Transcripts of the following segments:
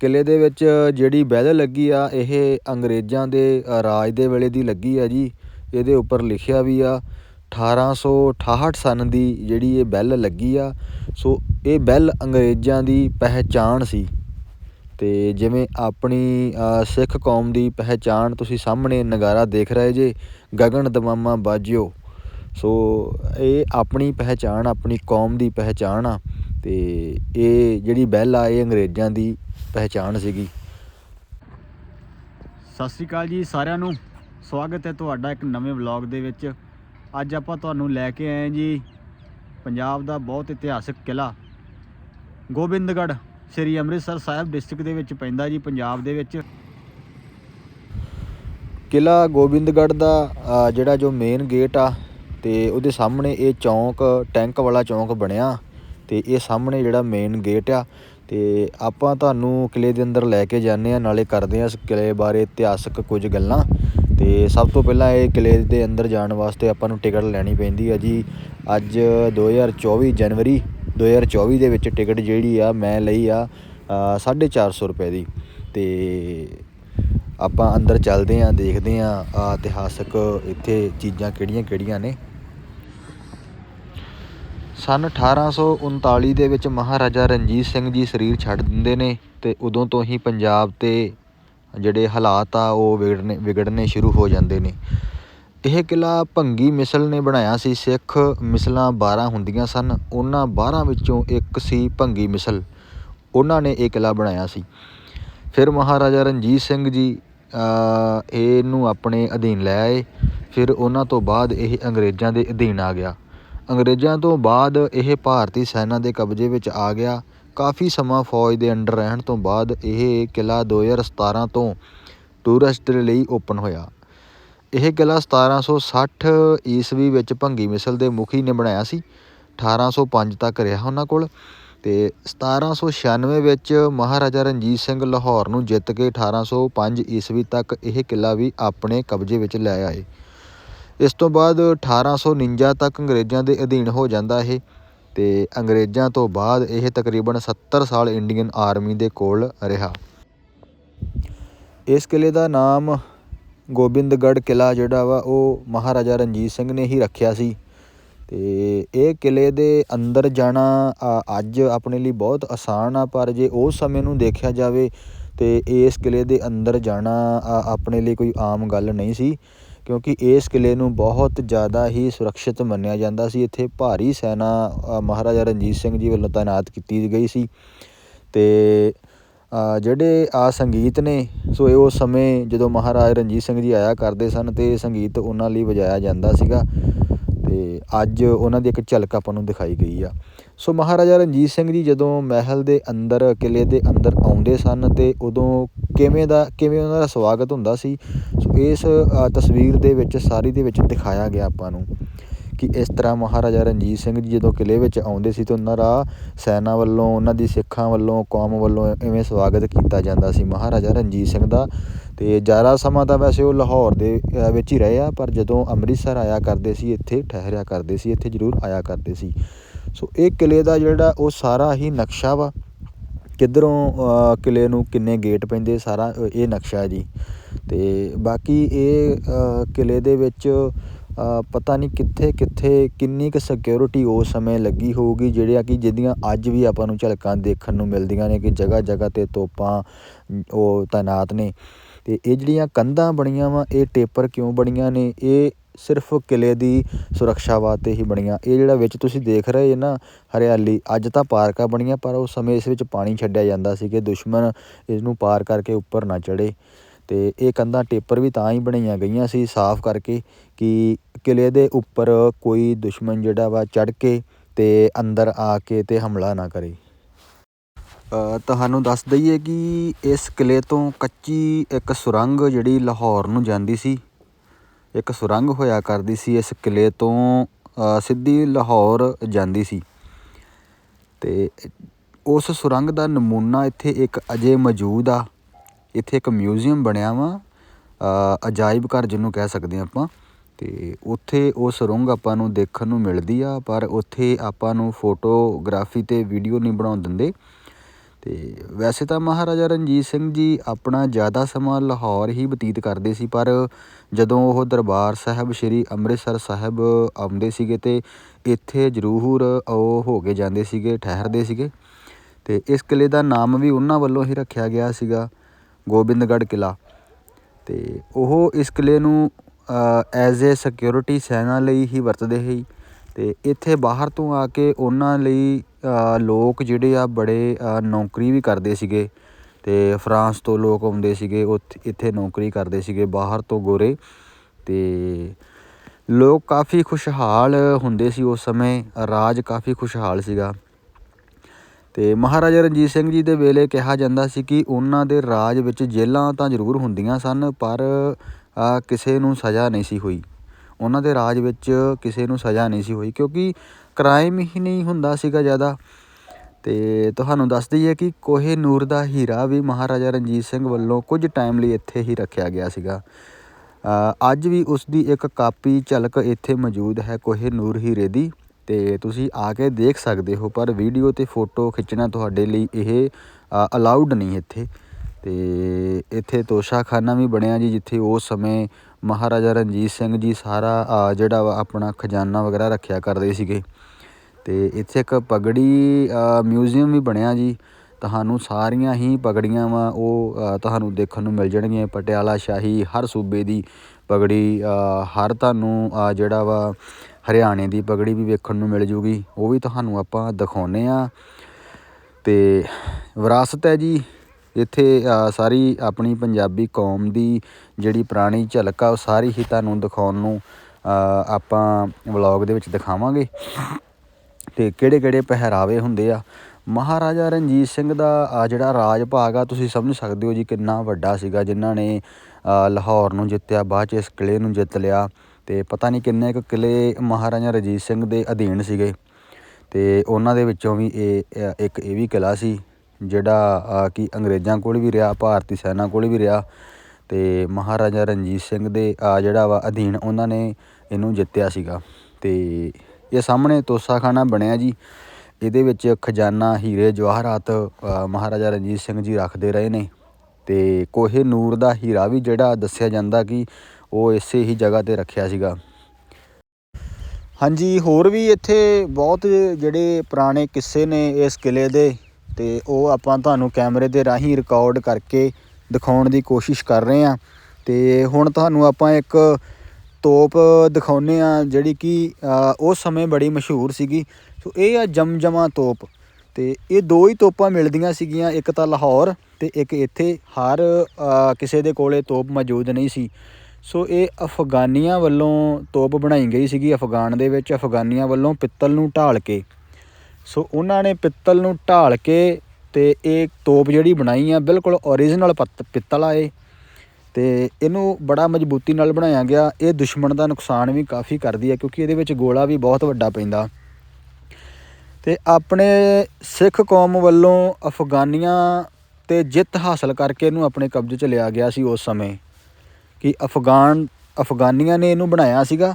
ਕਿਲ੍ਹੇ ਦੇ ਵਿੱਚ ਜਿਹੜੀ ਬੈਲ ਲੱਗੀ ਆ, ਇਹ ਅੰਗਰੇਜ਼ਾਂ ਦੇ ਰਾਜ ਦੇ ਵੇਲੇ ਦੀ ਲੱਗੀ ਆ ਜੀ। ਇਹਦੇ ਉੱਪਰ ਲਿਖਿਆ ਵੀ ਆ, ਅਠਾਰਾਂ ਸੌ ਅਠਾਹਠ ਸੰਨ ਦੀ ਜਿਹੜੀ ਇਹ ਬੈਲ ਲੱਗੀ ਆ, ਸੋ ਇਹ ਬੈਲ ਅੰਗਰੇਜ਼ਾਂ ਦੀ ਪਹਿਚਾਣ ਸੀ। ਅਤੇ ਜਿਵੇਂ ਆਪਣੀ ਸਿੱਖ ਕੌਮ ਦੀ ਪਹਿਚਾਣ ਤੁਸੀਂ ਸਾਹਮਣੇ ਨਗਾਰਾ ਦੇਖ ਰਹੇ ਜੇ, ਗਗਨ ਦਮਾਮਾ ਬਾਜਿਓ। ਸੋ ਇਹ ਆਪਣੀ ਪਹਿਚਾਣ, ਆਪਣੀ ਕੌਮ ਦੀ ਪਹਿਚਾਣ ਆ ਅਤੇ ਇਹ ਜਿਹੜੀ ਬੈਲ ਆ, ਇਹ ਅੰਗਰੇਜ਼ਾਂ ਦੀ ਪਹਿਚਾਣ ਸੀਗੀ। ਸਤਿ ਸ਼੍ਰੀ ਅਕਾਲ ਜੀ ਸਾਰਿਆਂ ਨੂੰ। ਸਵਾਗਤ ਹੈ ਤੁਹਾਡਾ ਇੱਕ ਨਵੇਂ ਵਲੌਗ ਦੇ ਵਿੱਚ। ਅੱਜ ਆਪਾਂ ਤੁਹਾਨੂੰ ਲੈ ਕੇ ਆਏ ਹਾਂ ਜੀ ਪੰਜਾਬ ਦਾ ਬਹੁਤ ਇਤਿਹਾਸਕ ਕਿਲਾ ਗੋਬਿੰਦਗੜ੍ਹ ਸ੍ਰੀ ਅੰਮ੍ਰਿਤਸਰ ਸਾਹਿਬ ਡਿਸਟ੍ਰਿਕਟ ਦੇ ਵਿੱਚ ਪੈਂਦਾ ਜੀ ਪੰਜਾਬ ਦੇ ਵਿੱਚ। ਕਿਲਾ ਗੋਬਿੰਦਗੜ੍ਹ ਦਾ ਜਿਹੜਾ ਜੋ ਮੇਨ ਗੇਟ ਆ ਤੇ ਉਹਦੇ ਸਾਹਮਣੇ ਇਹ ਚੌਂਕ ਟੈਂਕ ਵਾਲਾ ਚੌਂਕ ਬਣਿਆ ਤੇ ਇਹ ਸਾਹਮਣੇ ਜਿਹੜਾ ਮੇਨ ਗੇਟ ਆ ਅਤੇ ਆਪਾਂ ਤੁਹਾਨੂੰ ਕਿਲ੍ਹੇ ਦੇ ਅੰਦਰ ਲੈ ਕੇ ਜਾਂਦੇ ਹਾਂ, ਨਾਲੇ ਕਰਦੇ ਹਾਂ ਇਸ ਕਿਲ੍ਹੇ ਬਾਰੇ ਇਤਿਹਾਸਕ ਕੁਝ ਗੱਲਾਂ। ਅਤੇ ਸਭ ਤੋਂ ਪਹਿਲਾਂ ਇਹ ਕਿਲ੍ਹੇ ਦੇ ਅੰਦਰ ਜਾਣ ਵਾਸਤੇ ਆਪਾਂ ਨੂੰ ਟਿਕਟ ਲੈਣੀ ਪੈਂਦੀ ਆ ਜੀ। ਅੱਜ 2024 ਜਨਵਰੀ 2024 ਦੇ ਵਿੱਚ ਟਿਕਟ ਜਿਹੜੀ ਆ ਮੈਂ ਲਈ ਆ ਸਾਢੇ ਚਾਰ ਸੌ ਰੁਪਏ ਦੀ। ਅਤੇ ਆਪਾਂ ਅੰਦਰ ਚੱਲਦੇ ਹਾਂ, ਦੇਖਦੇ ਹਾਂ ਇਤਿਹਾਸਕ ਇੱਥੇ ਚੀਜ਼ਾਂ ਕਿਹੜੀਆਂ ਕਿਹੜੀਆਂ ਨੇ। ਸੰਨ ਅਠਾਰ੍ਹਾਂ ਸੌ ਉਨਤਾਲੀ ਦੇ ਵਿੱਚ ਮਹਾਰਾਜਾ ਰਣਜੀਤ ਸਿੰਘ ਜੀ ਸਰੀਰ ਛੱਡ ਦਿੰਦੇ ਨੇ ਅਤੇ ਉਦੋਂ ਤੋਂ ਹੀ ਪੰਜਾਬ ਤੇ ਜਿਹੜੇ ਹਾਲਾਤ ਆ, ਉਹ ਵਿਗੜਨੇ ਵਿਗੜਨੇ ਸ਼ੁਰੂ ਹੋ ਜਾਂਦੇ ਨੇ। ਇਹ ਕਿਲ੍ਹਾ ਭੰਗੀ ਮਿਸਲ ਨੇ ਬਣਾਇਆ ਸੀ, ਸਿੱਖ ਮਿਸਲਾਂ 12 ਹੁੰਦੀਆਂ ਸਨ, ਉਹਨਾਂ 12 ਵਿੱਚੋਂ ਇੱਕ ਸੀ ਭੰਗੀ ਮਿਸਲ। ਉਹਨਾਂ ਨੇ ਇਹ ਕਿਲ੍ਹਾ ਬਣਾਇਆ ਸੀ। ਫਿਰ ਮਹਾਰਾਜਾ ਰਣਜੀਤ ਸਿੰਘ ਜੀ ਇਹਨੂੰ ਆਪਣੇ ਅਧੀਨ ਲੈ ਆਏ। ਫਿਰ ਉਹਨਾਂ ਤੋਂ ਬਾਅਦ ਇਹ ਅੰਗਰੇਜ਼ਾਂ ਦੇ ਅਧੀਨ ਆ ਗਿਆ। ਅੰਗਰੇਜ਼ਾਂ ਤੋਂ ਬਾਅਦ ਇਹ ਭਾਰਤੀ ਸੈਨਾ ਦੇ ਕਬਜ਼ੇ ਵਿੱਚ ਆ ਗਿਆ। ਕਾਫੀ ਸਮਾਂ ਫੌਜ ਦੇ ਅੰਡਰ ਰਹਿਣ ਤੋਂ ਬਾਅਦ ਇਹ ਕਿਲ੍ਹਾ ਦੋ ਹਜ਼ਾਰ 2017 ਤੋਂ ਟੂਰਿਸਟ ਲਈ ਓਪਨ ਹੋਇਆ। ਇਹ ਕਿਲ੍ਹਾ ਸਤਾਰ੍ਹਾਂ ਸੌ ਸੱਠ ਈਸਵੀ ਵਿੱਚ ਭੰਗੀ ਮਿਸਲ ਦੇ ਮੁਖੀ ਨੇ ਬਣਾਇਆ ਸੀ। 1805 ਤੱਕ ਰਿਹਾ ਉਹਨਾਂ ਕੋਲ ਤੇ 1796 ਵਿੱਚ ਮਹਾਰਾਜਾ ਰਣਜੀਤ ਸਿੰਘ ਲਾਹੌਰ ਨੂੰ ਜਿੱਤ ਕੇ 1805 ਈਸਵੀ ਤੱਕ ਇਹ ਕਿਲ੍ਹਾ ਵੀ ਆਪਣੇ ਕਬਜ਼ੇ ਵਿੱਚ ਲੈ ਆਏ। ਇਸ ਤੋਂ ਬਾਅਦ 1849 ਤੱਕ ਅੰਗਰੇਜ਼ਾਂ ਦੇ ਅਧੀਨ ਹੋ ਜਾਂਦਾ ਇਹ ਅਤੇ ਅੰਗਰੇਜ਼ਾਂ ਤੋਂ ਬਾਅਦ ਇਹ ਤਕਰੀਬਨ 70 ਸਾਲ ਇੰਡੀਅਨ ਆਰਮੀ ਦੇ ਕੋਲ ਰਿਹਾ। ਇਸ ਕਿਲ੍ਹੇ ਦਾ ਨਾਮ ਗੋਬਿੰਦਗੜ੍ਹ ਕਿਲ੍ਹਾ ਜਿਹੜਾ ਵਾ, ਉਹ ਮਹਾਰਾਜਾ ਰਣਜੀਤ ਸਿੰਘ ਨੇ ਹੀ ਰੱਖਿਆ ਸੀ ਅਤੇ ਇਹ ਕਿਲ੍ਹੇ ਦੇ ਅੰਦਰ ਜਾਣਾ ਅੱਜ ਆਪਣੇ ਲਈ ਬਹੁਤ ਆਸਾਨ ਆ, ਪਰ ਜੇ ਉਸ ਸਮੇਂ ਨੂੰ ਦੇਖਿਆ ਜਾਵੇ ਤੇ ਇਸ ਕਿਲ੍ਹੇ ਦੇ ਅੰਦਰ ਜਾਣਾ ਆਪਣੇ ਲਈ ਕੋਈ ਆਮ ਗੱਲ ਨਹੀਂ ਸੀ। ਕਿਉਂਕਿ ਇਸ ਕਿਲ੍ਹੇ ਨੂੰ ਬਹੁਤ ਜ਼ਿਆਦਾ ਹੀ ਸੁਰੱਖਿਅਤ ਮੰਨਿਆ ਜਾਂਦਾ ਸੀ। ਇੱਥੇ ਭਾਰੀ ਸੈਨਾ ਮਹਾਰਾਜਾ ਰਣਜੀਤ ਸਿੰਘ ਜੀ ਵੱਲੋਂ ਤਾਇਨਾਤ ਕੀਤੀ ਗਈ ਸੀ। ਅਤੇ ਜਿਹੜੇ ਆ ਸੰਗੀਤ ਨੇ, ਸੋ ਇਹ ਉਸ ਸਮੇਂ ਜਦੋਂ ਮਹਾਰਾਜਾ ਰਣਜੀਤ ਸਿੰਘ ਜੀ ਆਇਆ ਕਰਦੇ ਸਨ ਅਤੇ ਸੰਗੀਤ ਉਹਨਾਂ ਲਈ ਵਜਾਇਆ ਜਾਂਦਾ ਸੀਗਾ। ਅਤੇ ਅੱਜ ਉਹਨਾਂ ਦੀ ਇੱਕ ਝਲਕ ਆਪਾਂ ਨੂੰ ਦਿਖਾਈ ਗਈ ਆ। ਸੋ ਮਹਾਰਾਜਾ ਰਣਜੀਤ ਸਿੰਘ ਜੀ ਜਦੋਂ ਮਹਿਲ ਦੇ ਅੰਦਰ ਕਿਲੇ ਦੇ ਅੰਦਰ ਆਉਂਦੇ ਸਨ ਤੇ ਉਦੋਂ ਕਿਵੇਂ ਦਾ, ਕਿਵੇਂ ਉਹਨਾਂ ਦਾ ਸਵਾਗਤ ਹੁੰਦਾ ਸੀ, ਸੋ ਇਸ ਤਸਵੀਰ ਦੇ ਵਿੱਚ, ਸਾਰੀ ਦੇ ਵਿੱਚ ਦਿਖਾਇਆ ਗਿਆ ਆਪਾਂ ਨੂੰ ਕਿ ਇਸ ਤਰ੍ਹਾਂ ਮਹਾਰਾਜਾ ਰਣਜੀਤ ਸਿੰਘ ਜੀ ਜਦੋਂ ਕਿਲੇ ਵਿੱਚ ਆਉਂਦੇ ਸੀ ਤਾਂ ਉਹਨਾਂ ਦਾ ਸੈਨਾ ਵੱਲੋਂ, ਉਹਨਾਂ ਦੀ ਸਿੱਖਾਂ ਵੱਲੋਂ, ਕੌਮ ਵੱਲੋਂ ਇਵੇਂ ਸਵਾਗਤ ਕੀਤਾ ਜਾਂਦਾ ਸੀ ਮਹਾਰਾਜਾ ਰਣਜੀਤ ਸਿੰਘ ਦਾ। ਤੇ ਜ਼ਿਆਦਾ ਸਮਾਂ ਤਾਂ ਵੈਸੇ ਉਹ ਲਾਹੌਰ ਦੇ ਵਿੱਚ ਹੀ ਰਹੇ ਆ, ਪਰ ਜਦੋਂ ਅੰਮ੍ਰਿਤਸਰ ਆਇਆ ਕਰਦੇ ਸੀ, ਇੱਥੇ ਠਹਿਰਿਆ ਕਰਦੇ ਸੀ, ਇੱਥੇ ਜ਼ਰੂਰ ਆਇਆ ਕਰਦੇ ਸੀ। ਸੋ ਇਹ ਕਿਲੇ ਦਾ ਜਿਹੜਾ ਉਹ ਸਾਰਾ ਹੀ ਨਕਸ਼ਾ ਵਾ। ਕਿੱਧਰੋਂ ਅ, ਕਿਲੇ ਨੂੰ ਕਿੰਨੇ ਗੇਟ ਪੈਂਦੇ ਸਾਰਾ ਇਹ ਨਕਸ਼ਾ ਜੀ। ਤੇ ਬਾਕੀ ਇਹ ਅ, ਕਿਲੇ ਦੇ ਵਿੱਚ ਪਤਾ ਨਹੀਂ ਕਿੱਥੇ ਕਿੱਥੇ ਕਿੰਨੀ ਕੁ ਸਿਕਿਉਰਿਟੀ ਉਸ ਸਮੇਂ ਲੱਗੀ ਹੋਊਗੀ ਜਿਹੜੀਆਂ ਕਿ ਜਿਹਦੀਆਂ ਅੱਜ ਵੀ ਆਪਾਂ ਨੂੰ ਝਲਕਾਂ ਦੇਖਣ ਨੂੰ ਮਿਲਦੀਆਂ ਨੇ ਕਿ ਜਗ੍ਹਾ ਜਗ੍ਹਾ ਤੇ ਤੋਪਾਂ ਉਹ ਤਾਇਨਾਤ ਨੇ। ਤੇ ਇਹ ਜਿਹੜੀਆਂ ਕੰਧਾਂ ਬਣੀਆਂ ਵਾ ਇਹ ਟੇਪਰ ਕਿਉਂ ਬਣੀਆਂ ਨੇ? ਇਹ ਸਿਰਫ ਕਿਲ੍ਹੇ ਦੀ ਸੁਰੱਖਿਆ ਵਾਸਤੇ ਹੀ ਬਣੀਆਂ। ਇਹ ਜਿਹੜਾ ਵਿੱਚ ਤੁਸੀਂ ਦੇਖ ਰਹੇ ਜੇ ਨਾ, ਹਰਿਆਲੀ, ਅੱਜ ਤਾਂ ਪਾਰਕਾਂ ਬਣੀਆਂ, ਪਰ ਉਸ ਸਮੇਂ ਇਸ ਵਿੱਚ ਪਾਣੀ ਛੱਡਿਆ ਜਾਂਦਾ ਸੀ ਕਿ ਦੁਸ਼ਮਣ ਇਸ ਨੂੰ ਪਾਰ ਕਰਕੇ ਉੱਪਰ ਨਾ ਚੜ੍ਹੇ। ਅਤੇ ਇਹ ਕੰਧਾਂ ਟੇਪਰ ਵੀ ਤਾਂ ਹੀ ਬਣਾਈਆਂ ਗਈਆਂ ਸੀ ਸਾਫ਼ ਕਰਕੇ ਕਿ ਕਿਲੇ ਦੇ ਉੱਪਰ ਕੋਈ ਦੁਸ਼ਮਣ ਜਿਹੜਾ ਵਾ ਚੜ੍ਹ ਕੇ ਅਤੇ ਅੰਦਰ ਆ ਕੇ ਅਤੇ ਹਮਲਾ ਨਾ ਕਰੇ। ਤੁਹਾਨੂੰ ਦੱਸ ਦਈਏ ਕਿ ਇਸ ਕਿਲ੍ਹੇ ਤੋਂ ਕੱਚੀ ਇੱਕ ਸੁਰੰਗ ਜਿਹੜੀ ਲਾਹੌਰ ਨੂੰ ਜਾਂਦੀ ਸੀ। ਇੱਕ ਸੁਰੰਗ ਹੋਇਆ ਕਰਦੀ ਸੀ, ਇਸ ਕਿਲੇ ਤੋਂ ਸਿੱਧੀ ਲਾਹੌਰ ਜਾਂਦੀ ਸੀ। ਤੇ ਉਸ ਸੁਰੰਗ ਦਾ ਨਮੂਨਾ ਇੱਥੇ ਇੱਕ ਅਜੇ ਮੌਜੂਦ ਆ। ਇੱਥੇ ਇੱਕ ਮਿਊਜ਼ੀਅਮ ਬਣਿਆ ਵਾ ਅਜਾਇਬ ਘਰ ਜਿਹਨੂੰ ਕਹਿ ਸਕਦੇ ਹਾਂ ਆਪਾਂ। ਤੇ ਉੱਥੇ ਉਹ ਸੁਰੰਗ ਆਪਾਂ ਨੂੰ ਦੇਖਣ ਨੂੰ ਮਿਲਦੀ ਆ, ਪਰ ਉੱਥੇ ਆਪਾਂ ਨੂੰ ਫੋਟੋਗ੍ਰਾਫੀ ਤੇ ਵੀਡੀਓ ਨਹੀਂ ਬਣਾਉਣ ਦਿੰਦੇ। ਅਤੇ ਵੈਸੇ ਤਾਂ ਮਹਾਰਾਜਾ ਰਣਜੀਤ ਸਿੰਘ ਜੀ ਆਪਣਾ ਜ਼ਿਆਦਾ ਸਮਾਂ ਲਾਹੌਰ ਹੀ ਬਤੀਤ ਕਰਦੇ ਸੀ, ਪਰ ਜਦੋਂ ਉਹ ਦਰਬਾਰ ਸਾਹਿਬ, ਸ੍ਰੀ ਅੰਮ੍ਰਿਤਸਰ ਸਾਹਿਬ ਆਉਂਦੇ ਸੀਗੇ ਤੇ ਇੱਥੇ ਜ਼ਰੂਰ ਉਹ ਹੋ ਕੇ ਜਾਂਦੇ ਸੀਗੇ, ਠਹਿਰਦੇ ਸੀਗੇ ਅਤੇ ਇਸ ਕਿਲ੍ਹੇ ਦਾ ਨਾਮ ਵੀ ਉਹਨਾਂ ਵੱਲੋਂ ਹੀ ਰੱਖਿਆ ਗਿਆ ਸੀਗਾ, ਗੋਬਿੰਦਗੜ੍ਹ ਕਿਲ੍ਹਾ। ਅਤੇ ਉਹ ਇਸ ਕਿਲ੍ਹੇ ਨੂੰ ਐਜ਼ ਏ ਸਿਕਿਉਰਿਟੀ ਸੈਨਾ ਲਈ ਹੀ ਵਰਤਦੇ ਸੀ। ਅਤੇ ਇੱਥੇ ਬਾਹਰ ਤੋਂ ਆ ਕੇ ਉਹਨਾਂ ਲਈ ਲੋਕ ਜਿਹੜੇ ਆ ਬੜੇ ਨੌਕਰੀ ਵੀ ਕਰਦੇ ਸੀਗੇ। ਅਤੇ ਫਰਾਂਸ ਤੋਂ ਲੋਕ ਆਉਂਦੇ ਸੀਗੇ, ਉੱਥੇ, ਇੱਥੇ ਨੌਕਰੀ ਕਰਦੇ ਸੀਗੇ ਬਾਹਰ ਤੋਂ ਗੋਰੇ। ਅਤੇ ਲੋਕ ਕਾਫੀ ਖੁਸ਼ਹਾਲ ਹੁੰਦੇ ਸੀ ਉਸ ਸਮੇਂ, ਰਾਜ ਕਾਫੀ ਖੁਸ਼ਹਾਲ ਸੀਗਾ। ਅਤੇ ਮਹਾਰਾਜਾ ਰਣਜੀਤ ਸਿੰਘ ਜੀ ਦੇ ਵੇਲੇ ਕਿਹਾ ਜਾਂਦਾ ਸੀ ਕਿ ਉਹਨਾਂ ਦੇ ਰਾਜ ਵਿੱਚ ਜੇਲ੍ਹਾਂ ਤਾਂ ਜ਼ਰੂਰ ਹੁੰਦੀਆਂ ਸਨ, ਪਰ ਕਿਸੇ ਨੂੰ ਸਜ਼ਾ ਨਹੀਂ ਸੀ ਹੋਈ। ਉਹਨਾਂ ਦੇ ਰਾਜ ਵਿੱਚ ਕਿਸੇ ਨੂੰ ਸਜ਼ਾ ਨਹੀਂ ਸੀ ਹੋਈ, ਕਿਉਂਕਿ ਕ੍ਰਾਈਮ ਹੀ ਨਹੀਂ ਹੁੰਦਾ ਸੀਗਾ ਜ਼ਿਆਦਾ। ਤੇ ਤੁਹਾਨੂੰ ਦੱਸ ਦਈਏ ਕਿ ਕੋਹੇ ਨੂਰ ਦਾ ਹੀਰਾ ਵੀ ਮਹਾਰਾਜਾ ਰਣਜੀਤ ਸਿੰਘ ਵੱਲੋਂ ਕੁਝ ਟਾਈਮ ਲਈ ਇੱਥੇ ਹੀ ਰੱਖਿਆ ਗਿਆ ਸੀਗਾ। ਅੱਜ ਵੀ ਉਸ ਦੀ ਇੱਕ ਕਾਪੀ ਝਲਕ ਇੱਥੇ ਮੌਜੂਦ ਹੈ ਕੋਹੇ ਨੂਰ ਹੀਰੇ ਦੀ, ਤੇ ਤੁਸੀਂ ਆ ਕੇ ਦੇਖ ਸਕਦੇ ਹੋ, ਪਰ ਵੀਡੀਓ ਤੇ ਫੋਟੋ ਖਿੱਚਣਾ ਤੁਹਾਡੇ ਲਈ ਇਹ ਅਲਾਉਡ ਨਹੀਂ ਇੱਥੇ। ਤੇ ਇੱਥੇ ਤੋਸ਼ਾਖਾਨਾ ਵੀ ਬਣਿਆ ਜੀ, ਜਿੱਥੇ ਉਸ ਸਮੇਂ ਮਹਾਰਾਜਾ ਰਣਜੀਤ ਸਿੰਘ ਜੀ ਸਾਰਾ ਜਿਹੜਾ ਵਾ ਆਪਣਾ ਖਜ਼ਾਨਾ ਵਗੈਰਾ ਰੱਖਿਆ ਕਰਦੇ ਸੀਗੇ। ਅਤੇ ਇੱਥੇ ਇੱਕ ਪਗੜੀ ਮਿਊਜ਼ੀਅਮ ਵੀ ਬਣਿਆ ਜੀ। ਤੁਹਾਨੂੰ ਸਾਰੀਆਂ ਹੀ ਪਗੜੀਆਂ ਵਾ ਉਹ ਤੁਹਾਨੂੰ ਦੇਖਣ ਨੂੰ ਮਿਲ ਜਾਣਗੀਆਂ। ਪਟਿਆਲਾ ਸ਼ਾਹੀ ਹਰ ਸੂਬੇ ਦੀ ਪਗੜੀ ਹਰ ਤੁਹਾਨੂੰ ਜਿਹੜਾ ਵਾ ਹਰਿਆਣੇ ਦੀ ਪਗੜੀ ਵੀ ਵੇਖਣ ਨੂੰ ਮਿਲ ਜੂਗੀ। ਉਹ ਵੀ ਤੁਹਾਨੂੰ ਆਪਾਂ ਦਿਖਾਉਂਦੇ ਹਾਂ। ਅਤੇ ਵਿਰਾਸਤ ਹੈ ਜੀ। ਇੱਥੇ ਸਾਰੀ ਆਪਣੀ ਪੰਜਾਬੀ ਕੌਮ ਦੀ ਜਿਹੜੀ ਪੁਰਾਣੀ ਝਲਕ ਆ, ਉਹ ਸਾਰੀ ਹੀ ਤੁਹਾਨੂੰ ਦਿਖਾਉਣ ਨੂੰ ਆਪਾਂ ਵਲੌਗ ਦੇ ਵਿੱਚ ਦਿਖਾਵਾਂਗੇ। ਤੇ ਕਿਹੜੇ ਕਿਹੜੇ ਪਹਿਰਾਵੇ ਹੁੰਦੇ ਆ। ਮਹਾਰਾਜਾ ਰਣਜੀਤ ਸਿੰਘ ਦਾ ਜਿਹੜਾ ਰਾਜ ਭਾਗ ਆ, ਤੁਸੀਂ ਸਮਝ ਸਕਦੇ ਹੋ ਜੀ ਕਿੰਨਾ ਵੱਡਾ ਸੀਗਾ, ਜਿਨ੍ਹਾਂ ਨੇ ਲਾਹੌਰ ਨੂੰ ਜਿੱਤਿਆ, ਬਾਅਦ ਚ ਇਸ ਕਿਲੇ ਨੂੰ ਜਿੱਤ ਲਿਆ। ਤੇ ਪਤਾ ਨਹੀਂ ਕਿੰਨੇ ਕੁ ਕਿਲੇ ਮਹਾਰਾਜਾ ਰਣਜੀਤ ਸਿੰਘ ਦੇ ਅਧੀਨ ਸੀਗੇ। ਤੇ ਉਹਨਾਂ ਦੇ ਵਿੱਚੋਂ ਵੀ ਇਹ ਇੱਕ ਇਹ ਵੀ ਕਿਲਾ ਸੀ। ਜਿਹੜਾ ਕਿ ਅੰਗਰੇਜ਼ਾਂ ਕੋਲ ਵੀ ਰਿਹਾ ਭਾਰਤੀ ਸੈਨਾ ਕੋਲ ਵੀ ਰਿਹਾ ਤੇ ਮਹਾਰਾਜਾ ਰਣਜੀਤ ਸਿੰਘ ਦੇ ਜਿਹੜਾ ਵਾ ਅਧੀਨ ਉਹਨਾਂ ਨੇ ਇਹਨੂੰ ਜਿੱਤਿਆ ਸੀਗਾ। ਤੇ ਇਹ ਸਾਹਮਣੇ ਤੋਸਾਖਾਨਾ ਬਣਿਆ ਜੀ। ਇਹਦੇ ਵਿੱਚ ਖਜ਼ਾਨਾ ਹੀਰੇ ਜਵਾਹਰਾਤ ਅ, ਮਹਾਰਾਜਾ ਰਣਜੀਤ ਸਿੰਘ ਜੀ ਰੱਖਦੇ ਰਹੇ ਨੇ। ਤੇ ਕੋਹੇ ਨੂਰ ਦਾ ਹੀਰਾ ਵੀ ਜਿਹੜਾ ਦੱਸਿਆ ਜਾਂਦਾ ਕਿ ਉਹ ਇਸੇ ਹੀ ਜਗ੍ਹਾ ਤੇ ਰੱਖਿਆ ਸੀਗਾ। ਹਾਂਜੀ ਹੋਰ ਵੀ ਇੱਥੇ ਬਹੁਤ ਜਿਹੜੇ ਪੁਰਾਣੇ ਕਿੱਸੇ ਨੇ ਇਸ ਕਿਲੇ ਦੇ। ਤੇ ਉਹ ਆਪਾਂ ਤੁਹਾਨੂੰ ਕੈਮਰੇ ਦੇ ਰਾਹੀਂ ਰਿਕਾਰਡ ਕਰਕੇ ਦਿਖਾਉਣ ਦੀ ਕੋਸ਼ਿਸ਼ ਕਰ ਰਹੇ ਹਾਂ। ਤੇ ਹੁਣ ਤੁਹਾਨੂੰ ਆਪਾਂ ਇੱਕ ਤੋਪ ਦਿਖਾਉਨੇ ਆ ਜਿਹੜੀ ਕਿ ਉਸ ਸਮੇਂ ਬੜੀ ਮਸ਼ਹੂਰ ਸੀਗੀ। ਸੋ ਇਹ ਆ ਜਮਜਮਾ ਤੋਪ। ਤੇ ਇਹ ਦੋ ਹੀ ਤੋਪਾਂ ਮਿਲਦੀਆਂ ਸੀਗੀਆਂ, ਇੱਕ ਤਾਂ ਲਾਹੌਰ ਤੇ ਇੱਕ ਇੱਥੇ ਹਰ ਕਿਸੇ ਦੇ ਕੋਲੇ ਤੋਪ ਮੌਜੂਦ ਨਹੀਂ ਸੀ। ਸੋ ਇਹ ਅਫਗਾਨੀਆਂ ਵੱਲੋਂ ਤੋਪ ਬਣਾਈ ਗਈ ਸੀਗੀ, ਅਫਗਾਨ ਦੇ ਵਿੱਚ ਅਫਗਾਨੀਆਂ ਵੱਲੋਂ ਪਿੱਤਲ ਨੂੰ ਢਾਲ ਕੇ। ਸੋ ਉਹਨਾਂ ਨੇ ਪਿੱਤਲ ਨੂੰ ਢਾਲ ਕੇ ਤੇ ਇਹ ਤੋਪ ਜਿਹੜੀ ਬਣਾਈ ਆ, ਬਿਲਕੁਲ ਓਰੀਜਨਲ ਪਿੱਤਲ ਆ ਇਹ। ਤੇ ਇਹਨੂੰ ਬੜਾ ਮਜ਼ਬੂਤੀ ਨਾਲ ਬਣਾਇਆ ਗਿਆ। ਇਹ ਦੁਸ਼ਮਣ ਦਾ ਨੁਕਸਾਨ ਵੀ ਕਾਫੀ ਕਰਦੀ ਹੈ ਕਿਉਂਕਿ ਇਹਦੇ ਵਿੱਚ ਗੋਲਾ ਵੀ ਬਹੁਤ ਵੱਡਾ ਪੈਂਦਾ। ਤੇ ਆਪਣੇ ਸਿੱਖ ਕੌਮ ਵੱਲੋਂ ਅਫਗਾਨੀਆਂ ਤੇ ਜਿੱਤ ਹਾਸਲ ਕਰਕੇ ਇਹਨੂੰ ਆਪਣੇ ਕਬਜ਼ੇ 'ਚ ਲਿਆ ਗਿਆ ਸੀ ਉਸ ਸਮੇਂ ਕਿ ਅਫਗਾਨ, ਅਫਗਾਨੀਆਂ ਨੇ ਇਹਨੂੰ ਬਣਾਇਆ ਸੀਗਾ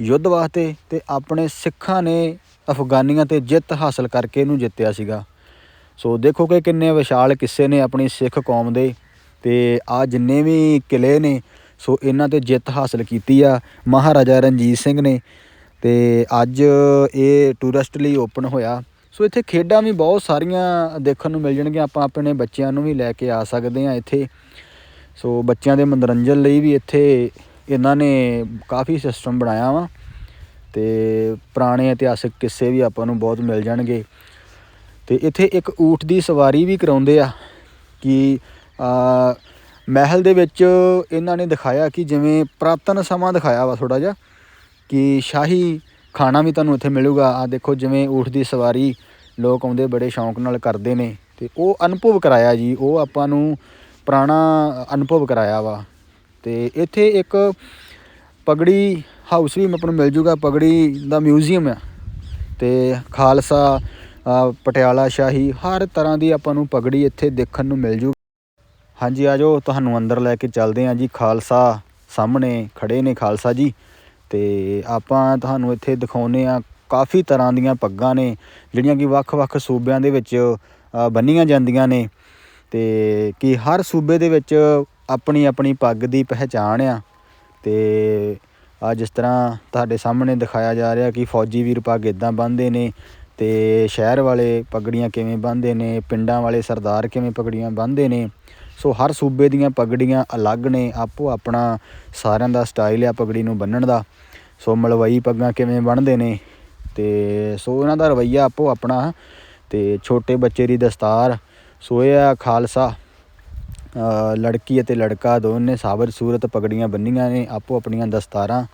ਯੁੱਧ ਵਾਸਤੇ ਤੇ ਆਪਣੇ ਸਿੱਖਾਂ ਨੇ ਅਫਗਾਨੀਆਂ ਤੇ ਜਿੱਤ ਹਾਸਲ ਕਰਕੇ ਇਹਨੂੰ ਜਿੱਤਿਆ ਸੀਗਾ। ਸੋ ਦੇਖੋ ਕਿ ਕਿੰਨੇ ਵਿਸ਼ਾਲ ਕਿੱਸੇ ਨੇ ਆਪਣੀ ਸਿੱਖ ਕੌਮ ਦੇ ਤੇ ਆ ਜਿੰਨੇ ਵੀ ਕਿਲੇ ਨੇ, ਸੋ ਇਹਨਾਂ ਤੇ ਜਿੱਤ ਹਾਸਲ ਕੀਤੀ ਆ ਮਹਾਰਾਜਾ ਰਣਜੀਤ ਸਿੰਘ ਨੇ। ਤੇ ਅੱਜ ਇਹ ਟੂਰਿਸਟ ਲਈ ਓਪਨ ਹੋਇਆ। ਸੋ ਇੱਥੇ ਖੇਡਾਂ ਵੀ ਬਹੁਤ ਸਾਰੀਆਂ ਦੇਖਣ ਨੂੰ ਮਿਲ ਜਾਣਗੀਆਂ ਆਪਾਂ ਆਪਣੇ ਬੱਚਿਆਂ ਨੂੰ ਵੀ ਲੈ ਕੇ ਆ ਸਕਦੇ ਆ ਇੱਥੇ। ਸੋ ਬੱਚਿਆਂ ਦੇ ਮਨੋਰੰਜਨ ਲਈ ਵੀ ਇੱਥੇ ਇਹਨਾਂ ਨੇ ਕਾਫੀ ਸਿਸਟਮ ਬਣਾਇਆ ਵਾ। ਤੇ ਪੁਰਾਣੇ ਇਤਿਹਾਸਿਕ ਕਿੱਸੇ ਵੀ ਆਪਾਂ ਨੂੰ ਬਹੁਤ ਮਿਲ ਜਾਣਗੇ। ਤੇ ਇੱਥੇ ਇੱਕ ਊਠ ਦੀ ਸਵਾਰੀ ਵੀ ਕਰਾਉਂਦੇ ਆ ਕਿ ਮਹਿਲ ਦੇ ਵਿੱਚ ਇਹਨਾਂ ਨੇ ਦਿਖਾਇਆ ਕਿ ਜਿਵੇਂ ਪ੍ਰਾਤਨ ਸਮਾਂ ਦਿਖਾਇਆ ਵਾ ਥੋੜਾ ਜਿਹਾ, ਕਿ ਸ਼ਾਹੀ ਖਾਣਾ ਵੀ ਤੁਹਾਨੂੰ ਇੱਥੇ ਮਿਲੂਗਾ। ਆ ਦੇਖੋ ਜਿਵੇਂ ਊਠ ਦੀ ਸਵਾਰੀ ਲੋਕ ਆਉਂਦੇ ਬੜੇ ਸ਼ੌਂਕ ਨਾਲ ਕਰਦੇ ਨੇ। ਤੇ ਉਹ ਅਨੁਭਵ ਕਰਾਇਆ ਜੀ, ਉਹ ਆਪਾਂ ਨੂੰ ਪੁਰਾਣਾ ਅਨੁਭਵ ਕਰਾਇਆ ਵਾ। ਤੇ ਇੱਥੇ ਇੱਕ ਪਗੜੀ ਹਾਊਸ ਵੀ ਆਪਾਂ ਨੂੰ ਮਿਲ ਜੂਗਾ, ਪਗੜੀ ਦਾ ਮਿਊਜ਼ੀਅਮ ਆ। ਤੇ ਖਾਲਸਾ ਪਟਿਆਲਾ, ਸ਼ਾਹੀ, ਹਰ ਤਰ੍ਹਾਂ ਦੀ ਆਪਾਂ ਨੂੰ ਪਗੜੀ ਇੱਥੇ ਦੇਖਣ ਨੂੰ ਮਿਲ ਜੂ ਹਾਂਜੀ ਆਜੋ ਤੁਹਾਨੂੰ ਅੰਦਰ ਲੈ ਕੇ ਚੱਲਦੇ ਹਾਂ ਜੀ। ਖਾਲਸਾ ਸਾਹਮਣੇ ਖੜੇ ਨੇ ਖਾਲਸਾ ਜੀ। ਤੇ ਆਪਾਂ ਤੁਹਾਨੂੰ ਇੱਥੇ ਦਿਖਾਉਨੇ ਆ ਕਾਫੀ ਤਰ੍ਹਾਂ ਦੀਆਂ ਪੱਗਾਂ ਨੇ, ਜਿਹੜੀਆਂ ਕਿ ਵੱਖ-ਵੱਖ ਸੂਬਿਆਂ ਦੇ ਵਿੱਚ ਬੰਨੀਆਂ ਜਾਂਦੀਆਂ ਨੇ। ਤੇ ਕਿ ਹਰ ਸੂਬੇ ਦੇ ਵਿੱਚ ਆਪਣੀ ਆਪਣੀ ਪੱਗ ਦੀ ਪਹਿਚਾਣ ਆ। ਅਤੇ ਆ ਜਿਸ ਤਰ੍ਹਾਂ ਤੁਹਾਡੇ ਸਾਹਮਣੇ ਦਿਖਾਇਆ ਜਾ ਰਿਹਾ ਕਿ ਫੌਜੀ ਵੀਰ ਪੱਗ ਇੱਦਾਂ ਬੰਨ੍ਹਦੇ ਨੇ ਅਤੇ ਸ਼ਹਿਰ ਵਾਲੇ ਪੱਗੜੀਆਂ ਕਿਵੇਂ ਬੰਨ੍ਹਦੇ ਨੇ, ਪਿੰਡਾਂ ਵਾਲੇ ਸਰਦਾਰ ਕਿਵੇਂ ਪੱਗੜੀਆਂ ਬੰਨ੍ਹਦੇ ਨੇ। ਸੋ ਹਰ ਸੂਬੇ ਦੀਆਂ ਪੱਗੜੀਆਂ ਅਲੱਗ ਨੇ, ਆਪੋ ਆਪਣਾ ਸਾਰਿਆਂ ਦਾ ਸਟਾਈਲ ਆ ਪੱਗੜੀ ਨੂੰ ਬੰਨਣ ਦਾ। ਸੋ ਮਲਵਈ ਪੱਗਾਂ ਕਿਵੇਂ ਬੰਨ੍ਹਦੇ ਨੇ ਅਤੇ ਸੋ ਇਹਨਾਂ ਦਾ ਰਵੱਈਆ ਆਪੋ ਆਪਣਾ ਅਤੇ ਛੋਟੇ ਬੱਚੇ ਦੀ ਦਸਤਾਰ। ਸੋ ਇਹ ਆ ਖਾਲਸਾ। ਲੜਕੀ ਅਤੇ ਲੜਕਾ ਦੋਨੇ ਸਾਬਰ ਸੂਰਤ ਪਗੜੀਆਂ ਬੰਨੀਆਂ ਨੇ, ਆਪੋ ਆਪਣੀਆਂ ਦਸਤਾਰਾਂ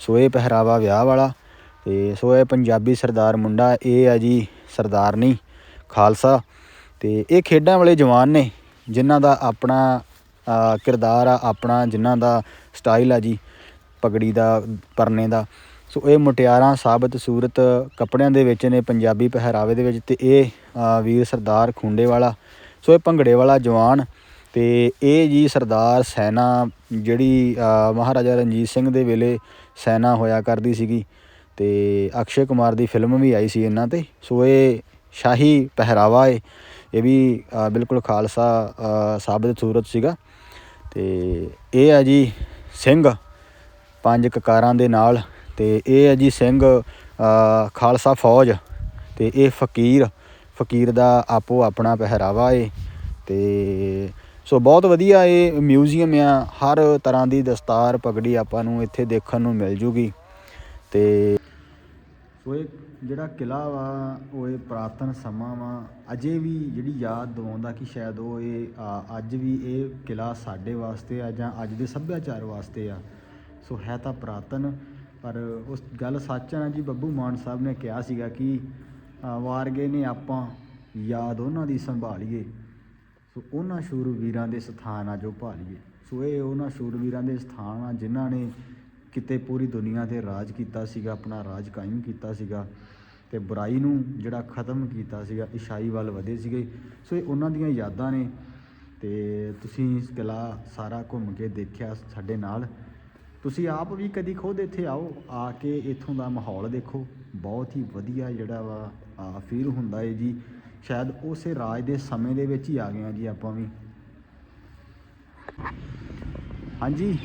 ਸੋਏ ਪਹਿਰਾਵਾ ਵਿਆਹ ਵਾਲਾ ਤੇ ਸੋਏ ਪੰਜਾਬੀ ਸਰਦਾਰ ਮੁੰਡਾ, ਇਹ ਆ ਜੀ ਸਰਦਾਰਨੀ ਖਾਲਸਾ ਤੇ ਇਹ ਖੇਡਾਂ ਵਾਲੇ ਜਵਾਨ ਨੇ, ਜਿਨ੍ਹਾਂ ਦਾ ਆਪਣਾ ਕਿਰਦਾਰ ਆ, ਆਪਣਾ ਜਿਨ੍ਹਾਂ ਦਾ ਸਟਾਈਲ ਆ ਜੀ ਪਗੜੀ ਦਾ, ਪਰਨੇ ਦਾ। ਸੋ ਇਹ ਮੁਟਿਆਰਾਂ ਸਾਬਤ ਸੂਰਤ ਕੱਪੜਿਆਂ ਦੇ ਵਿੱਚ ਨੇ, ਪੰਜਾਬੀ ਪਹਿਰਾਵੇ ਦੇ ਵਿੱਚ ਤੇ ਇਹ ਵੀਰ ਸਰਦਾਰ ਖੁੰਡੇ ਵਾਲਾ ਸੋ ਇਹ ਭੰਗੜੇ ਵਾਲਾ ਜਵਾਨ ਅਤੇ ਇਹ ਜੀ ਸਰਦਾਰ ਸੈਨਾ ਜਿਹੜੀ ਮਹਾਰਾਜਾ ਰਣਜੀਤ ਸਿੰਘ ਦੇ ਵੇਲੇ ਸੈਨਾ ਹੋਇਆ ਕਰਦੀ ਸੀਗੀ ਅਤੇ ਅਕਸ਼ੇ ਕੁਮਾਰ ਦੀ ਫਿਲਮ ਵੀ ਆਈ ਸੀ ਇਹਨਾਂ ਤੇ। ਸੋ ਇਹ ਸ਼ਾਹੀ ਪਹਿਰਾਵਾ ਏ। ਇਹ ਵੀ ਬਿਲਕੁਲ ਖਾਲਸਾ ਅ, ਸਾਬਤ ਸੂਰਤ ਸੀਗਾ। ਅਤੇ ਇਹ ਆ ਜੀ ਸਿੰਘ ਪੰਜ ਕਕਾਰਾਂ ਦੇ ਨਾਲ। ਅਤੇ ਇਹ ਹੈ ਜੀ ਸਿੰਘ ਖਾਲਸਾ ਫੌਜ। ਅਤੇ ਇਹ ਫਕੀਰ ਫਕੀਰ ਦਾ ਆਪੋ ਆਪਣਾ ਪਹਿਰਾਵਾ ਏ। ਅਤੇ ਸੋ ਬਹੁਤ ਵਧੀਆ ਇਹ ਮਿਊਜ਼ੀਅਮ ਆ ਹਰ ਤਰ੍ਹਾਂ ਦੀ ਦਸਤਾਰ ਪਗੜੀ ਆਪਾਂ ਨੂੰ ਇੱਥੇ ਦੇਖਣ ਨੂੰ ਮਿਲ ਜੂਗੀ। ਤੇ ਸੋ ਇਹ ਜਿਹੜਾ ਕਿਲਾ ਵਾ ਉਹ ਇਹ ਪ੍ਰਾਤਨ ਸਮਾਂ ਵਾ। ਅਜੇ ਵੀ ਜਿਹੜੀ ਯਾਦ ਦਿਵਾਉਂਦਾ ਕਿ ਸ਼ਾਇਦ ਉਹ ਇਹ ਆ, ਅੱਜ ਵੀ ਇਹ ਕਿਲਾ ਸਾਡੇ ਵਾਸਤੇ ਆ ਜਾਂ ਅੱਜ ਦੇ ਸੱਭਿਆਚਾਰ ਵਾਸਤੇ ਆ। ਸੋ ਹੈ ਤਾਂ ਪ੍ਰਾਤਨ ਪਰ ਉਸ ਗੱਲ ਸੱਚ ਆ ਜੀ ਬੱਬੂ ਮਾਨ ਸਾਹਿਬ ਨੇ ਕਿਹਾ ਸੀਗਾ ਕਿ ਵਾਰਗੇ ਨੇ ਆਪਾਂ ਯਾਦ ਉਹਨਾਂ ਦੀ ਸੰਭਾਲੀਏ। ਸੋ ਉਹਨਾਂ ਸ਼ੂਰਵੀਰਾਂ ਦੇ ਸਥਾਨ ਆ ਜੋ ਭਾਲੀਏ। ਸੋ ਇਹ ਉਹਨਾਂ ਸ਼ੂਰਵੀਰਾਂ ਦੇ ਸਥਾਨ ਆ ਜਿਨ੍ਹਾਂ ਨੇ ਕਿਤੇ ਪੂਰੀ ਦੁਨੀਆ ਤੇ ਰਾਜ ਕੀਤਾ ਸੀਗਾ, ਆਪਣਾ ਰਾਜ ਕਾਇਮ ਕੀਤਾ ਸੀਗਾ ਤੇ ਬੁਰਾਈ ਨੂੰ ਜਿਹੜਾ ਖਤਮ ਕੀਤਾ ਸੀਗਾ, ਇਸ਼ਾਈ ਵੱਲ ਵਧੇ ਸੀਗੇ। ਸੋ ਇਹ ਉਹਨਾਂ ਦੀਆਂ ਯਾਦਾਂ ਨੇ ਤੇ ਤੁਸੀਂ ਇਸ ਕਿਲਾ ਸਾਰਾ ਘੁੰਮ ਕੇ ਦੇਖਿਆ ਸਾਡੇ ਨਾਲ। ਤੁਸੀਂ ਆਪ ਵੀ ਕਦੀ ਖੁਦ ਇੱਥੇ ਆਓ, ਆ ਕੇ ਇੱਥੋਂ ਦਾ ਮਾਹੌਲ ਦੇਖੋ। ਬਹੁਤ ਹੀ ਵਧੀਆ ਜਿਹੜਾ ਵਾ ਫੀਲ ਹੁੰਦਾ ਹੈ ਜੀ। ਸ਼ਾਇਦ ਉਸੇ ਰਾਜ ਦੇ ਸਮੇਂ ਦੇ ਵਿੱਚ ਹੀ ਆ ਗਏ ਆ ਜੀ ਆਪਾਂ ਵੀ। ਹਾਂਜੀ,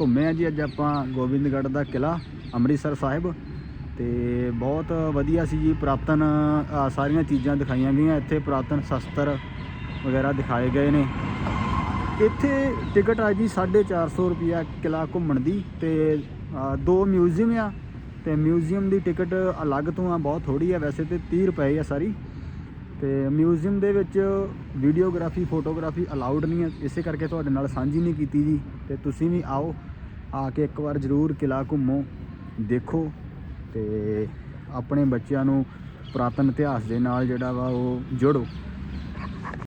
ਘੁੰਮੇ ਆ ਜੀ ਅੱਜ ਆਪਾਂ ਗੋਬਿੰਦਗੜ੍ਹ ਦਾ ਕਿਲਾ ਅੰਮ੍ਰਿਤਸਰ ਸਾਹਿਬ। ਤੇ ਬਹੁਤ ਵਧੀਆ ਸੀ ਜੀ ਪੁਰਾਤਨ ਸਾਰੀਆਂ ਚੀਜ਼ਾਂ ਦਿਖਾਈਆਂ ਗਈਆਂ। ਇੱਥੇ ਪੁਰਾਤਨ ਸ਼ਸਤਰ ਵਗੈਰਾ ਦਿਖਾਏ ਗਏ ਨੇ। ਇੱਥੇ ਟਿਕਟ ਆ ਜੀ 450 ਰੁਪਿਆ ਕਿਲਾ ਘੁੰਮਣ ਦੀ ਤੇ ਦੋ ਮਿਊਜ਼ੀਅਮ ਆ। ਤੇ ਮਿਊਜ਼ੀਅਮ ਦੀ ਟਿਕਟ ਅਲੱਗ ਤੋਂ ਆ, ਬਹੁਤ ਥੋੜੀ ਆ ਵੈਸੇ ਤੇ 30 ਰੁਪਏ ਆ ਸਾਰੀ। ਤੇ ਮਿਊਜ਼ੀਅਮ ਦੇ ਵਿੱਚ ਵੀਡੀਓਗ੍ਰਾਫੀ, ਫੋਟੋਗ੍ਰਾਫੀ ਅਲਾਉਡ ਨਹੀਂ ਹੈ। ਇਸੇ ਕਰਕੇ ਤੁਹਾਡੇ ਨਾਲ ਸਾਂਝੀ ਨਹੀਂ ਕੀਤੀ ਜੀ। ਤੇ ਤੁਸੀਂ ਵੀ ਆਓ, ਆ ਕੇ ਇੱਕ ਵਾਰ ਜ਼ਰੂਰ ਕਿਲਾ ਘੁੰਮੋ, ਦੇਖੋ ਤੇ ਆਪਣੇ ਬੱਚਿਆਂ ਨੂੰ ਪੁਰਾਤਨ ਇਤਿਹਾਸ ਦੇ ਨਾਲ ਜਿਹੜਾ ਵਾ ਉਹ ਜੋੜੋ।